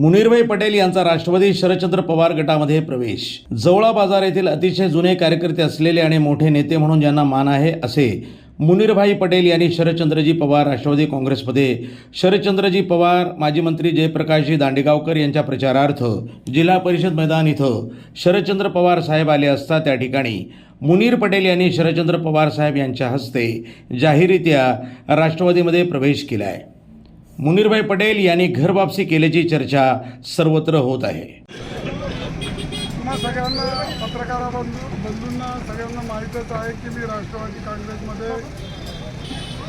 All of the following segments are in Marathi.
मुनीरभाई पटेल यांचा राष्ट्रवादी शरदचंद्र पवार गटामध्ये प्रवेश. जवळा बाजार येथील अतिशय जुने कार्यकर्ते असलेले आणि मोठे नेते म्हणून ज्यांना मान आहे असे मुनीरभाई पटेल यांनी शरदचंद्रजी पवार राष्ट्रवादी काँग्रेसमध्ये. शरदचंद्रजी पवार माजी मंत्री जयप्रकाशजी दांडेगावकर यांच्या प्रचारार्थ जिल्हा परिषद मैदान इथं शरदचंद्र पवार साहेब आले असता त्या ठिकाणी. मुनीर पटेल यांनी शरदचंद्र पवार साहेब यांच्या हस्ते जाहीररित्या राष्ट्रवादीमध्ये प्रवेश केला आहे मुनीरभाई पटेल यांनी घरवापसी केल्याची चर्चा सर्वत्र होत आहे. तुम्हा सगळ्यांना पत्रकारा बंधूंना सगळ्यांना माहीतच आहे की मी राष्ट्रवादी काँग्रेसमध्ये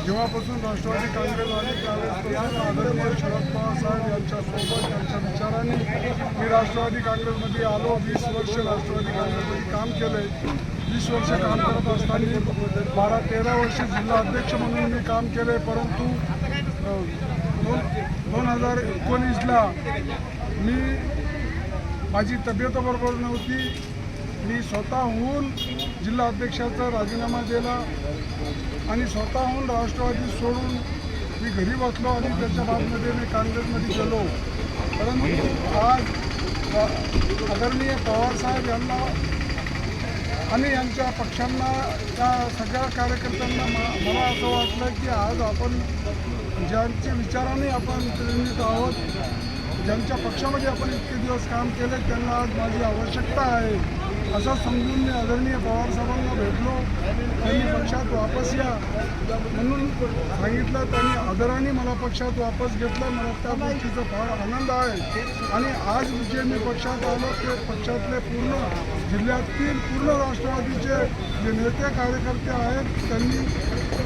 जेव्हापासून राष्ट्रवादी काँग्रेस आली त्यावेळेस आदरणीय शरद पवार साहेब यांच्यासोबत यांच्या विचारांनी मी राष्ट्रवादी काँग्रेसमध्ये आलो. वीस वर्ष राष्ट्रवादी काँग्रेसमध्ये काम केलं वीस वर्ष काम करत असताना बारा तेरा वर्ष जिल्हा अध्यक्ष म्हणून मी काम केले परंतु हजार एकोणीसला मी माझी तब्येत बरोबर नव्हती. मी स्वतःहून जिल्हा अध्यक्षाचा राजीनामा दिला आणि स्वतःहून राष्ट्रवादी सोडून मी घरी बसलो आणि त्याच्या बाबमध्ये मी काँग्रेसमध्ये गेलो. परंतु आज आदरणीय पवारसाहेब यांना आणि यांच्या पक्षांना त्या सगळ्या कार्यकर्त्यांना मला असं वाटलं की आज आपण ज्यांच्या विचाराने आपण प्रेरित आहोत ज्यांच्या पक्षामध्ये आपण इतके दिवस काम केले त्यांना आज माझी आवश्यकता आहे. असं समजून मी आदरणीय पवारसाहेबांना भेटलो. त्यांनी पक्षात वापस या म्हणून सांगितलं. त्यांनी आदराने मला पक्षात वापस घेतलं. मला त्या गोष्टीचा फार आनंद आहे. आणि आज जे मी पक्षात आलो ते पक्षातले पूर्ण जिल्ह्यातील पूर्ण राष्ट्रवादीचे जे नेते कार्यकर्ते आहेत त्यांनी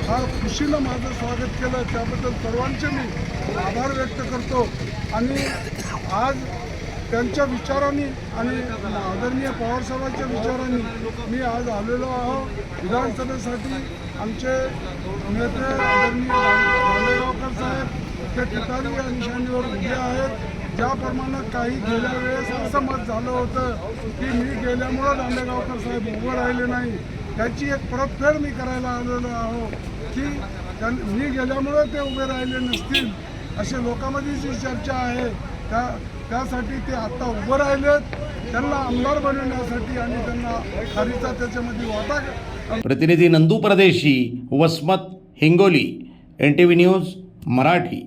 फार खुशीनं माझं स्वागत केलं. त्याबद्दल सर्वांचे मी आभार व्यक्त करतो. आणि आज त्यांच्या विचारांनी आणि आदरणीय पवारसाहेबांच्या विचारांनी मी आज आलेलो आहो. विधानसभेसाठी आमचे नेते आदरणीय दांडेगावकर साहेब त्या ठिकाणी या निशाणीवर उभे आहेत. ज्याप्रमाणे काही गेल्या वेळेस असं मत झालं होतं की मी गेल्यामुळं दांडेगावकर साहेब उभं राहिले नाही. त्याची एक परतफेड मी करायला आलेलो आहो की त्यां मी गेल्यामुळं ते उभे राहिले नसतील. असे लोकांमध्ये जी चर्चा आहे. त्या त्यासाठी ते आत्ता उभं राहिलेत. त्यांना आमदार बनवण्यासाठी आणि त्यांना खारीचा त्याच्यामध्ये वाटा प्रतिनिधी Nandu Pardeshi Vasmat Hingoli N T V news Marathi.